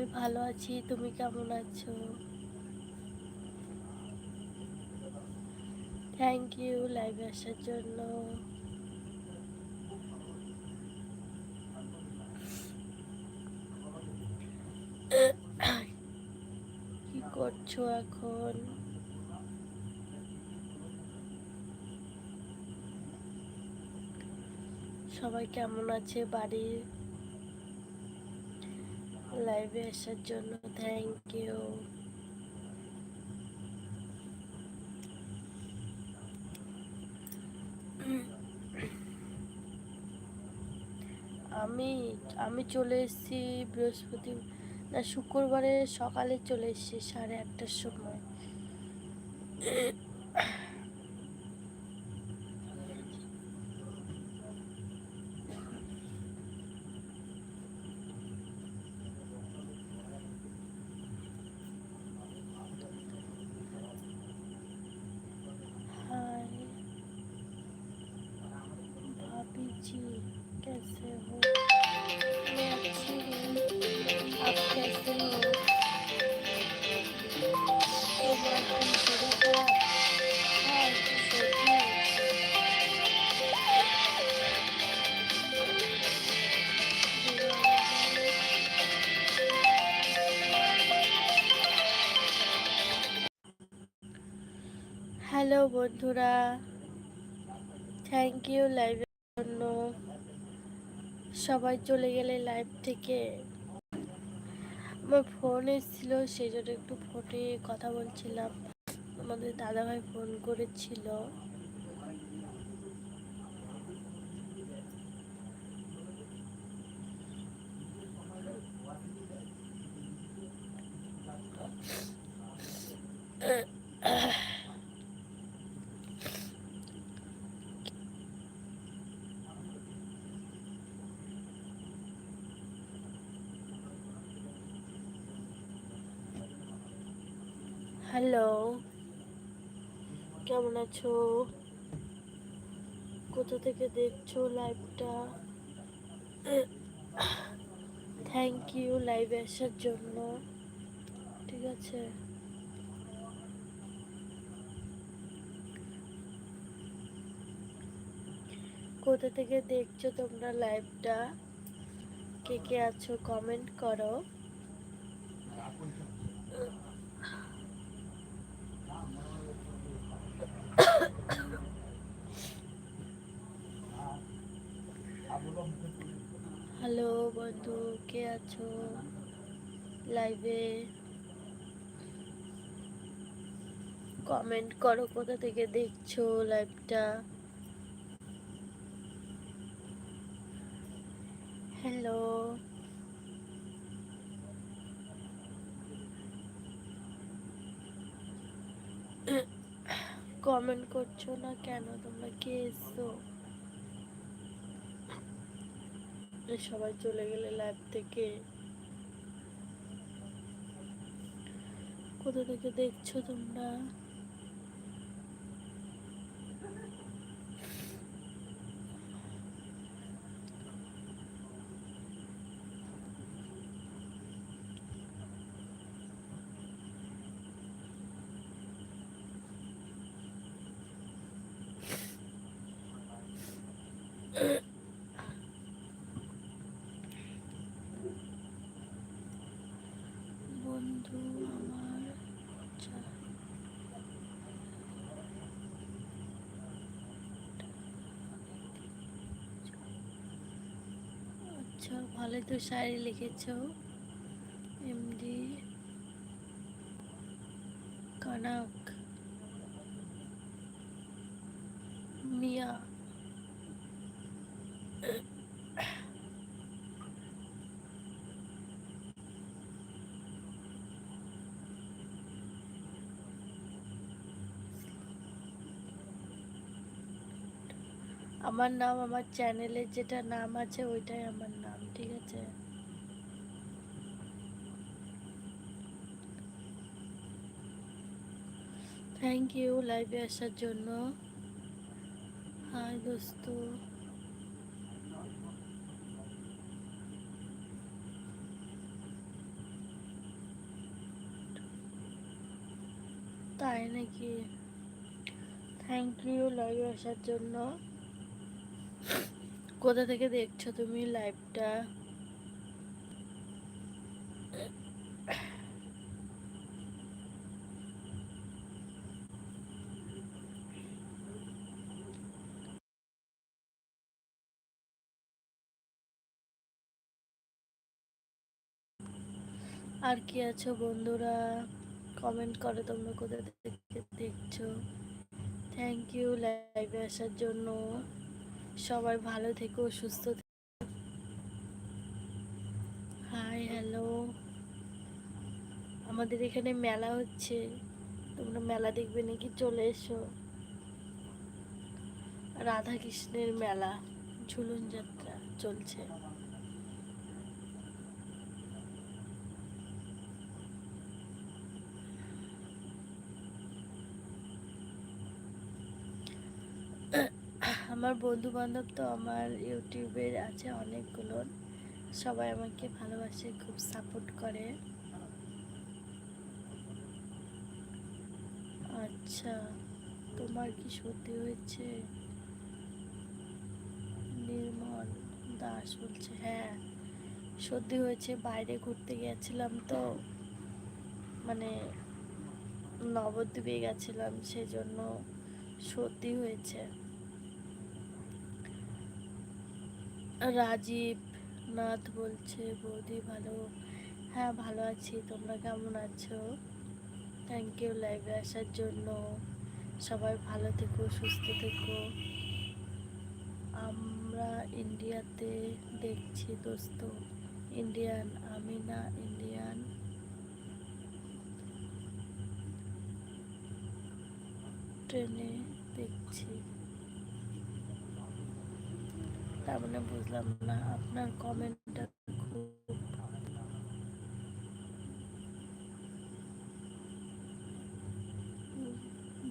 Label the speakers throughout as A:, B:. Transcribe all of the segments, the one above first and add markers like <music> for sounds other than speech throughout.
A: আমি ভালো আছি, তুমি কেমন আছো? থ্যাংক ইউ লাইভে আসার জন্য। কি করছ এখন? সবাই কেমন আছে বাড়ির? লাইভে আসার জন্য থ্যাংক ইউ আমি আমি চলে এসেছি বৃহস্পতি, না শুক্রবারে সকালে চলে এসেছি সাড়ে আটটার সময়। বন্ধুরা। থ্যাংক ইউ লাইভের জন্য। সবাই চলে গেলে লাইভ থেকে। আমার ফোন এসেছিল, সেই জন্য একটু ফোনে কথা বলছিলাম। আমাদের দাদাভাই ফোন করেছিল। হ্যালো। কেমন আছো? কোথা থেকে দেখছ লাইভটা? থ্যাংক ইউ লাইভে আসার জন্য। ঠিক আছে। কোথা থেকে দেখছ তোমরা লাইভটা? কে কে আছো কমেন্ট করো হ্যালো বন্ধু কে আছো লাইভে কমেন্ট করো কোথা থেকে দেখছ লাইভটা হ্যালো কমেন্ট করছ না কেন? তোমরা কে এসছো? সবাই চলে গেলে লাইভ থেকে। কোথা থেকে দেখছ তোমরা বন্ধু আমার চা- আচ্ছা ভালো তো শাড়ি লিখেছো। আমার নাম, আমার চ্যানেলের যেটা নাম আছে ওইটাই আমার নাম, ঠিক আছে? থ্যাংক ইউ লাইভে আসার জন্য। হাই দোস্ত। তাই নাকি? থ্যাংক ইউ লাইভে আসার জন্য। কোথা থেকে দেখছ তুমি লাইভটা? আর কি আছো বন্ধুরা? কমেন্ট করো তোমরা কোথা থেকে দেখছ? থ্যাংক ইউ লাইভে আসার জন্য। সবাই ভালো থেকো, সুস্থ থেকো। হাই হ্যালো আমাদের এখানে মেলা হচ্ছে। তোমরা মেলা দেখবে নাকি? চলে এসো। রাধা কৃষ্ণের মেলা, ঝুলন যাত্রা চলছে। আমার বন্ধু বান্ধব তো আমার ইউটিউবের আছে অনেকগুলো। সবাই আমাকে ভালোবাসে, খুব সাপোর্ট করে। আচ্ছা তোমার কি সত্যি হয়েছে? নির্মল দাস বলছে হ্যাঁ সত্যি হয়েছে, বাইরে ঘুরতে গেছিলাম তো। মানে নবদ্বীপে গেছিলাম, সেজন্য সর্দি হয়েছে। রাজীব নাথ বলছে, বৌদি ভালো? হ্যাঁ ভালো আছি। তোমরা কেমন আছো? থ্যাংক ইউ লাইভে আসার জন্য। সবাই ভালো থেকো, সুস্থ থেকো। আমরা ইন্ডিয়াতে দেখছি দোস্ত, ইন্ডিয়ান, আমি না ইন্ডিয়ান। ট্রেনে দেখছি। তার বুঝলাম না। আপনার কমেন্টটা খুব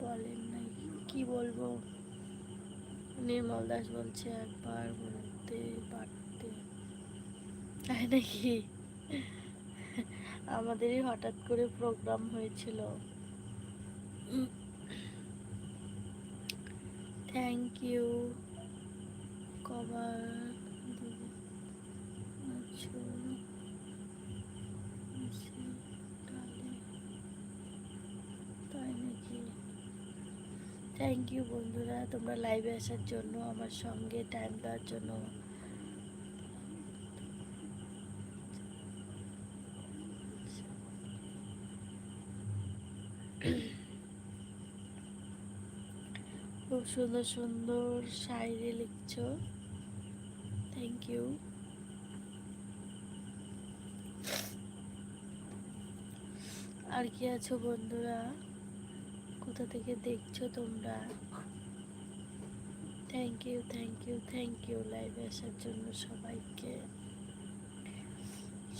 A: বলেন নাই, কি বলব? নির্মল দাস বলছে, একবার বলতে পারতে। তাই নাকি? আমাদেরই হঠাৎ করে প্রোগ্রাম হয়েছিল। থ্যাংক ইউ নাকি থ্যাংক ইউ বন্ধুরা। তোমরা লাইভে আসার জন্য, আমার সঙ্গে টাইম দেওয়ার জন্য। খুব সুন্দর সুন্দর শায়রি লিখছো। থ্যাংক ইউ আর কি আছো বন্ধুরা? কোথা থেকে দেখছ তোমরা? Thank you thank you thank you লাইভে আসার জন্য সবাইকে।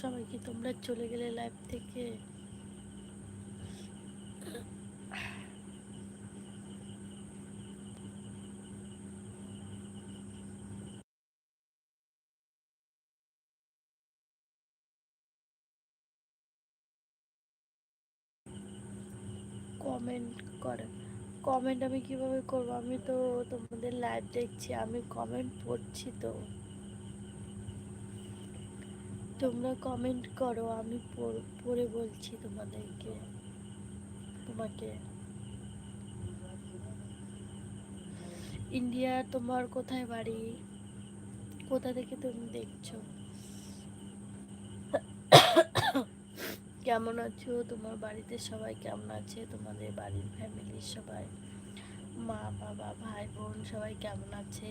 A: সবাইকে তোমরা চলে গেলে লাইভ থেকে। কমেন্ট করে। কমেন্ট আমি কীভাবে করব? আমি তো তোমাদের লাইভ দেখছি, আমি কমেন্ট পড়ছি তো। তোমরা কমেন্ট করো, আমি পড়ে বলছি তোমাদেরকে, তোমাকে। ইন্ডিয়া তোমার কোথায় বাড়ি? কোথা থেকে তুমি দেখছ? কেমন আছো? তোমার বাড়িতে সবাই কেমন আছে? তোমাদের বাড়ির ফ্যামিলির সবাই? মা, বাবা, ভাই, বোন সবাই কেমন আছে?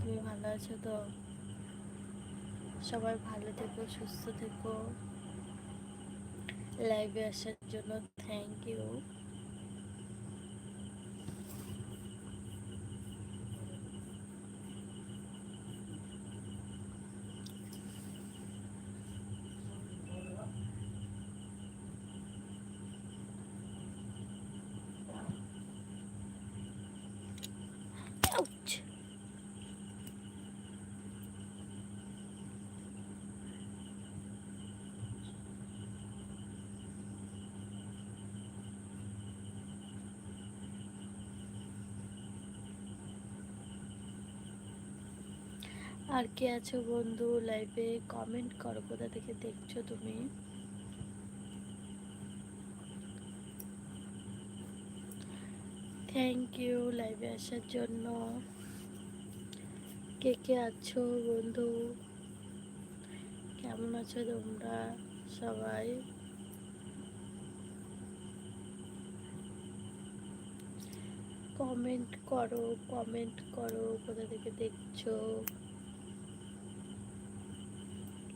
A: তুমি ভালো আছো তো? সবাই ভালো থেকো, সুস্থ থেকো। লাইভে আসার জন্য থ্যাংক ইউ আর কে আছো বন্ধু লাইভে কমেন্ট করো, কোথা থেকে দেখছ তুমি? থ্যাংক ইউ লাইভে আসার জন্য। কে কে আছো বন্ধু? কেমন আছো তোমরা সবাই? কমেন্ট করো কমেন্ট করো, কোথা থেকে দেখছ?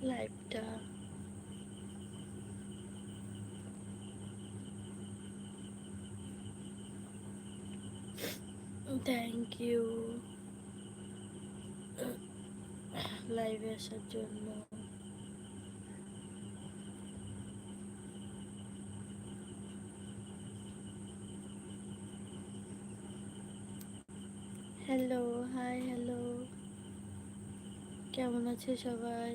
A: লাইভটা থ্যাংক ইউ লাইভে আসার জন্য হ্যালো হাই হ্যালো কেমন আছে সবাই?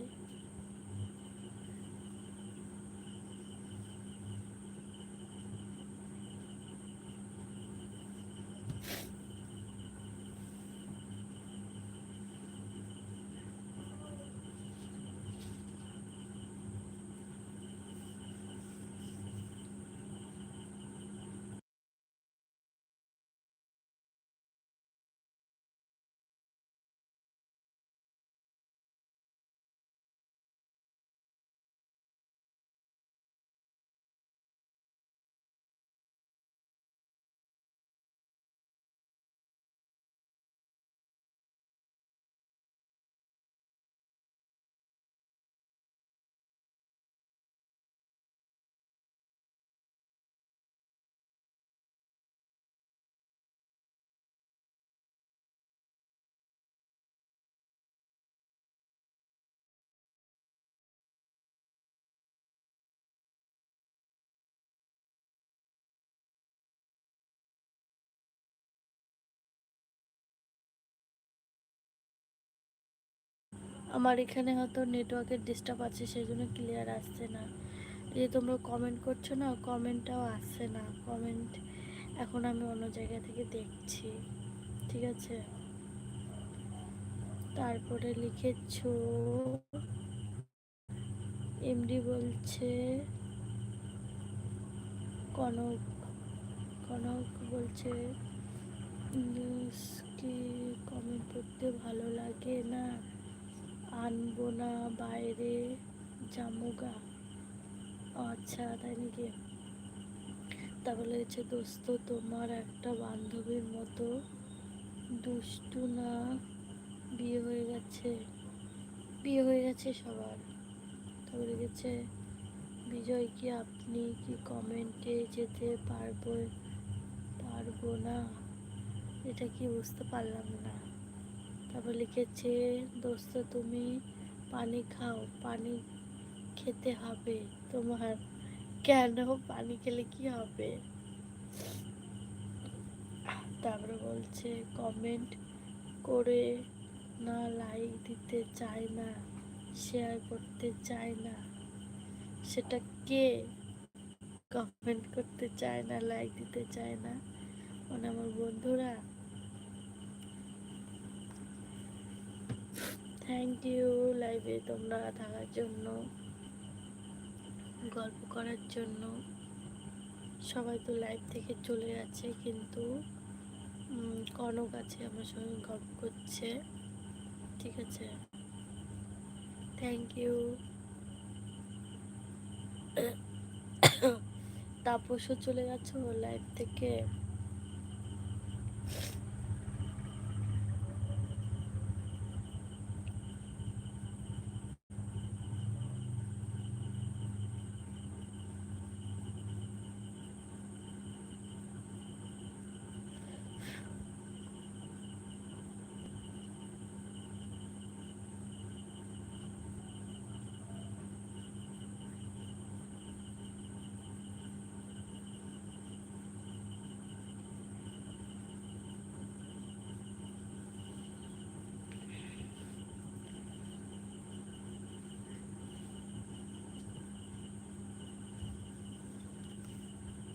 A: আমার এখানে হয়তো নেটওয়ার্কের ডিস্টার্ব আছে সেই জন্য ক্লিয়ার আসছে না। যে তোমরা কমেন্ট করছ না কমেন্টটাও আসছে না। কমেন্ট এখন আমি অন্য জায়গা থেকে দেখছি, ঠিক আছে? তারপরে লিখেছ এমডি বলছে, কনক কনক বলছে কি কমেন্ট করতে ভালো লাগে না? আনব না বাইরে জামুগা আচ্ছা তাই নাকি? তাহলে হচ্ছে দোস্ত, তোমার একটা বান্ধবীর মতো দুষ্টু না বিয়ে হয়ে গেছে। বিয়ে হয়ে গেছে সবার। তারপরে গেছে বিজয়, কি আপনি কি কমেন্টে যেতে পারব পারব না? এটা কি বুঝতে পারলাম না। তারপর লিখেছে, দোস্ত, তুমি পানি খাও, পানি খেতে হবে। তোমার কেন পানি খেলে কি হবে? তারপরে বলছে, কমেন্ট করে না লাইক দিতে চায় না শেয়ার করতে চায় না। সেটা কে? কমেন্ট করতে চায় না লাইক দিতে চায় না। মানে আমার বন্ধুরা থ্যাংক ইউ লাইভে তোমরা থাকার জন্য, গল্প করার জন্য। সবাই তো লাইভ থেকে চলে যাচ্ছে কিন্তু কনক আছে আমার সঙ্গে গল্প করছে। ঠিক আছে? থ্যাংক ইউ <coughs> তাপসও চলে গেছো লাইভ থেকে।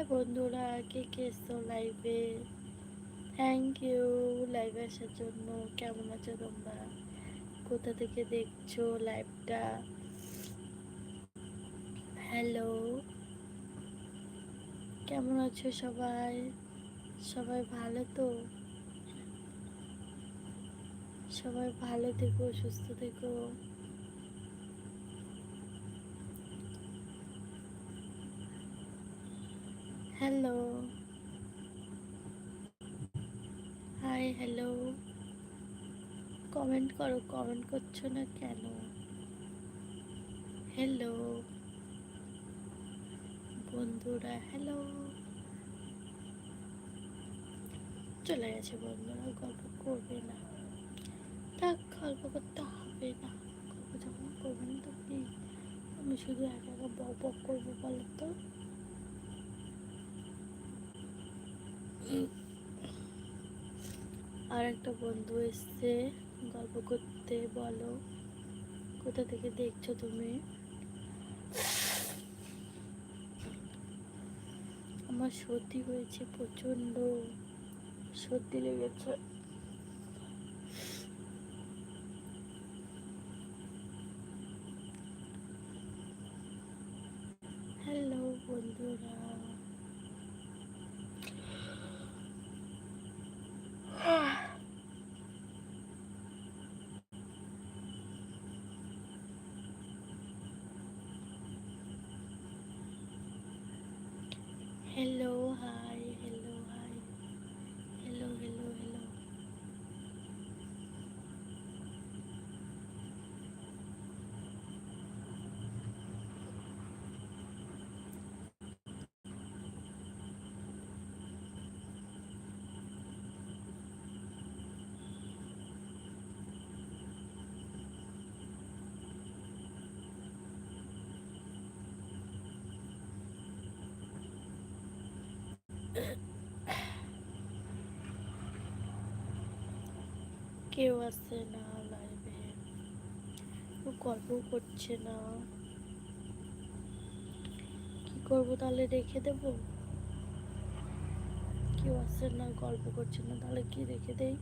A: হাই বন্ধুরা, কে কে এসছো লাইভে থ্যাংক ইউ লাইভে আসার জন্য। কেমন আছো তোমরা? কোথা থেকে দেখছ লাইভটা হ্যালো কেমন আছো সবাই? সবাই ভালো তো? সবাই ভালো থেকো, সুস্থ থেকো। হ্যালো। Hi, hello. কমেন্ট করো, কমেন্ট করছ না কেন? হ্যালো। বন্ধুরা, হ্যালো। চলে গেছে বন্ধুরা, গল্প করবে না। থাক, গল্প করতে হবে না। গল্প যখন করবে না তো আমি শুধু একা একা বক বক করব বলো তো? আর একটা বন্ধু এসছে, গল্প করতে বলো। কোথা থেকে দেখছ তুমি? আমার সর্দি হয়েছে প্রচণ্ড সর্দি লেগেছে। হ্যালো বন্ধুরা। হ্যালো হাই কেউ আসছে না লাইভে গল্প করছে না। কি করব তাহলে রেখে দেবো? কেউ আসছে না, গল্প করছে না, তাহলে কি রেখে দেই?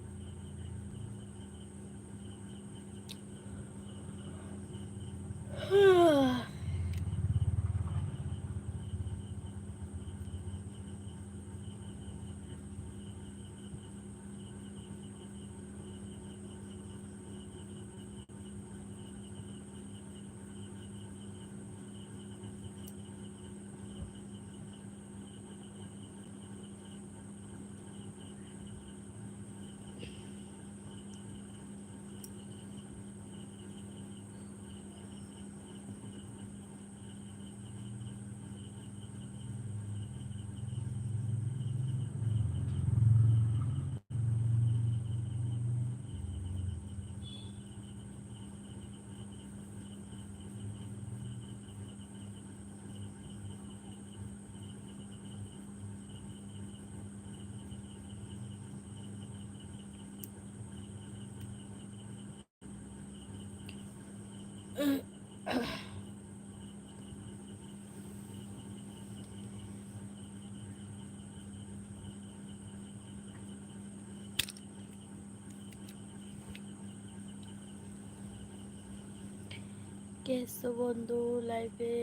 A: কে এসছো বন্ধু লাইভে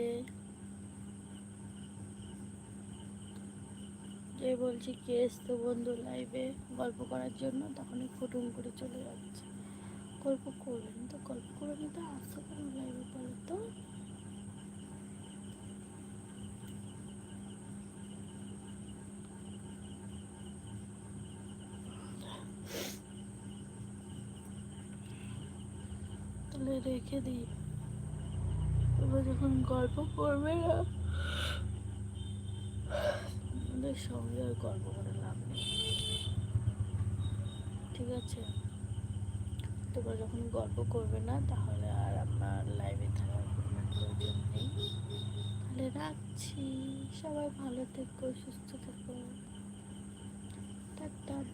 A: যে বলছি কে এসছো বন্ধু লাইভে গল্প করার জন্য, তখনই ফুটুম করে চলে যাচ্ছে। গল্প করবেন তো? গল্প করবেন তো? আসছো কেন লাইভে বলো তো? তাহলে রেখে দিই। এবার যখন গল্প করবে না আমাদের সঙ্গে আর গল্প করে লাভ নেই। ঠিক আছে? তোমরা যখন গল্প করবে না, তাহলে আর আমার লাইভে থাকার কোনো প্রয়োজন নেই। তাহলে রাখছি। সবাই ভালো থেকো, সুস্থ থেকো। টাটা।